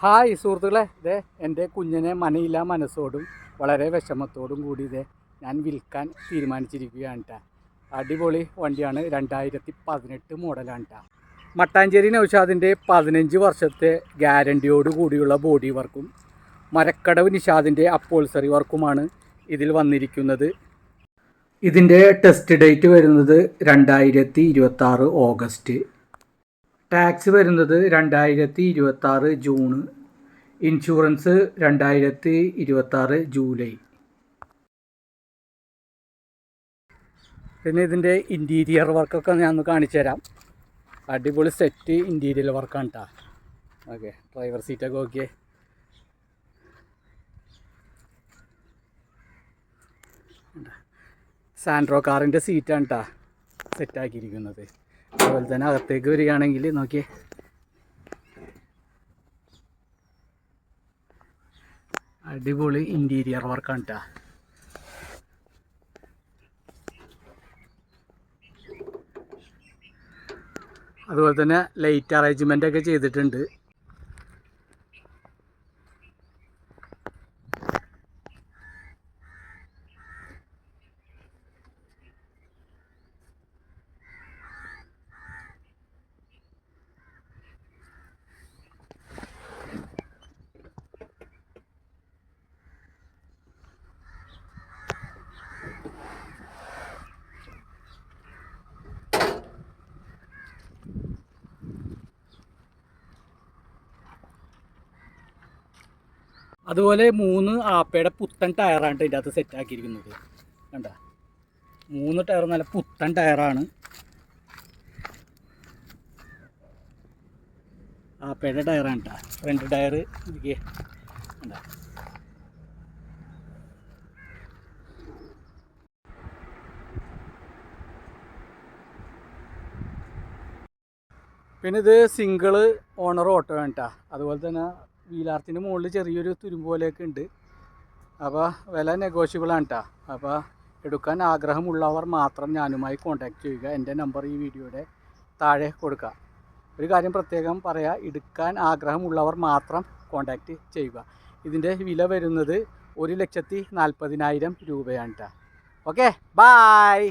Hi സുഹൃത്തുക്കളെ. ഇതേ എന്റെ കുഞ്ഞിനെ മനയില്ല മനസ്സോടും വളരെ വിഷമത്തോടും കൂടി ഇതേ ഞാൻ വിൽക്കാൻ തീരുമാനിച്ചിരിക്കുകയാണ് കേട്ടോ അടിപൊളി വണ്ടിയാണ് രണ്ടായിരത്തി പതിനെട്ട് മോഡലാണ് കേട്ടോ മട്ടാഞ്ചേരി നൗഷാദിന്റെ പതിനഞ്ച് വർഷത്തെ ഗ്യാരണ്ടിയോട് കൂടിയുള്ള ബോഡി വർക്കും മരക്കടവ് നിഷാദിന്റെ അപ്പോൾസറി വർക്കുമാണ് ഇതിൽ വന്നിരിക്കുന്നത്. ഇതിന്റെ ടെസ്റ്റ് ഡേറ്റ് വരുന്നത് രണ്ടായിരത്തി ഇരുപത്തി ഓഗസ്റ്റ്. ടാക്സ് വരുന്നത് രണ്ടായിരത്തി ഇരുപത്തി ആറ് ജൂണ്. ഇൻഷുറൻസ് രണ്ടായിരത്തി ഇരുപത്തി ആറ് ജൂലൈ. പിന്നെ ഇതിന്റെ ഇന്റീരിയർ വർക്കൊക്കെ ഞാൻ ഒന്ന് കാണിച്ചു തരാം. അടിപൊളി സെറ്റ് ഇന്റീരിയർ വർക്കാണ് കേട്ടോ ഓക്കെ ഡ്രൈവർ സീറ്റൊക്കെ ഓക്കെ സാൻഡ്രോ കാറിന്റെ സീറ്റാണ് കേട്ടോ സെറ്റാക്കിയിരിക്കുന്നത് അതുപോലെ തന്നെ അകത്തേക്ക് വരികയാണെങ്കിൽ നോക്കിയേ. അടിപൊളി ഇന്റീരിയർ വർക്കാണ് കേട്ടോ അതുപോലെ തന്നെ ലൈറ്റ് അറേഞ്ച്മെന്റ് ഒക്കെ ചെയ്തിട്ടുണ്ട്. അതുപോലെ മൂന്ന് ആപ്പയുടെ പുത്തൻ ടയറാണ് ഇതിന്റെ അകത്ത് സെറ്റാക്കിയിരിക്കുന്നത് കണ്ട? മൂന്ന് ടയർ നല്ല പുത്തൻ ടയറാണ്. ആപ്പയുടെ ടയറാണ് കേട്ടോ ഫ്രണ്ട് ടയർ കണ്ട? പിന്നെ ഇത് സിംഗിൾ ഓണർ ഓട്ടോ കേട്ടോ അതുപോലെ തന്നെ വീലാർത്തിന്റെ മുകളിൽ ചെറിയൊരു തുരുമ്പ് പോലെയൊക്കെ ഉണ്ട്. അപ്പോൾ വില നെഗോഷ്യബിൾ ആണ് കേട്ടോ അപ്പോൾ എടുക്കാൻ ആഗ്രഹമുള്ളവർ മാത്രം ഞാനുമായി കോൺടാക്റ്റ് ചെയ്യുക. എന്റെ നമ്പർ ഈ വീഡിയോയുടെ താഴെ കൊടുക്കുക ഒരു കാര്യം പ്രത്യേകം പറയാം എടുക്കാൻ ആഗ്രഹമുള്ളവർ മാത്രം കോൺടാക്റ്റ് ചെയ്യുക. ഇതിന്റെ വില വരുന്നത് ഒരു ലക്ഷത്തി നാൽപ്പതിനായിരം രൂപയാണ് കേട്ടോ ഓക്കെ ബായ്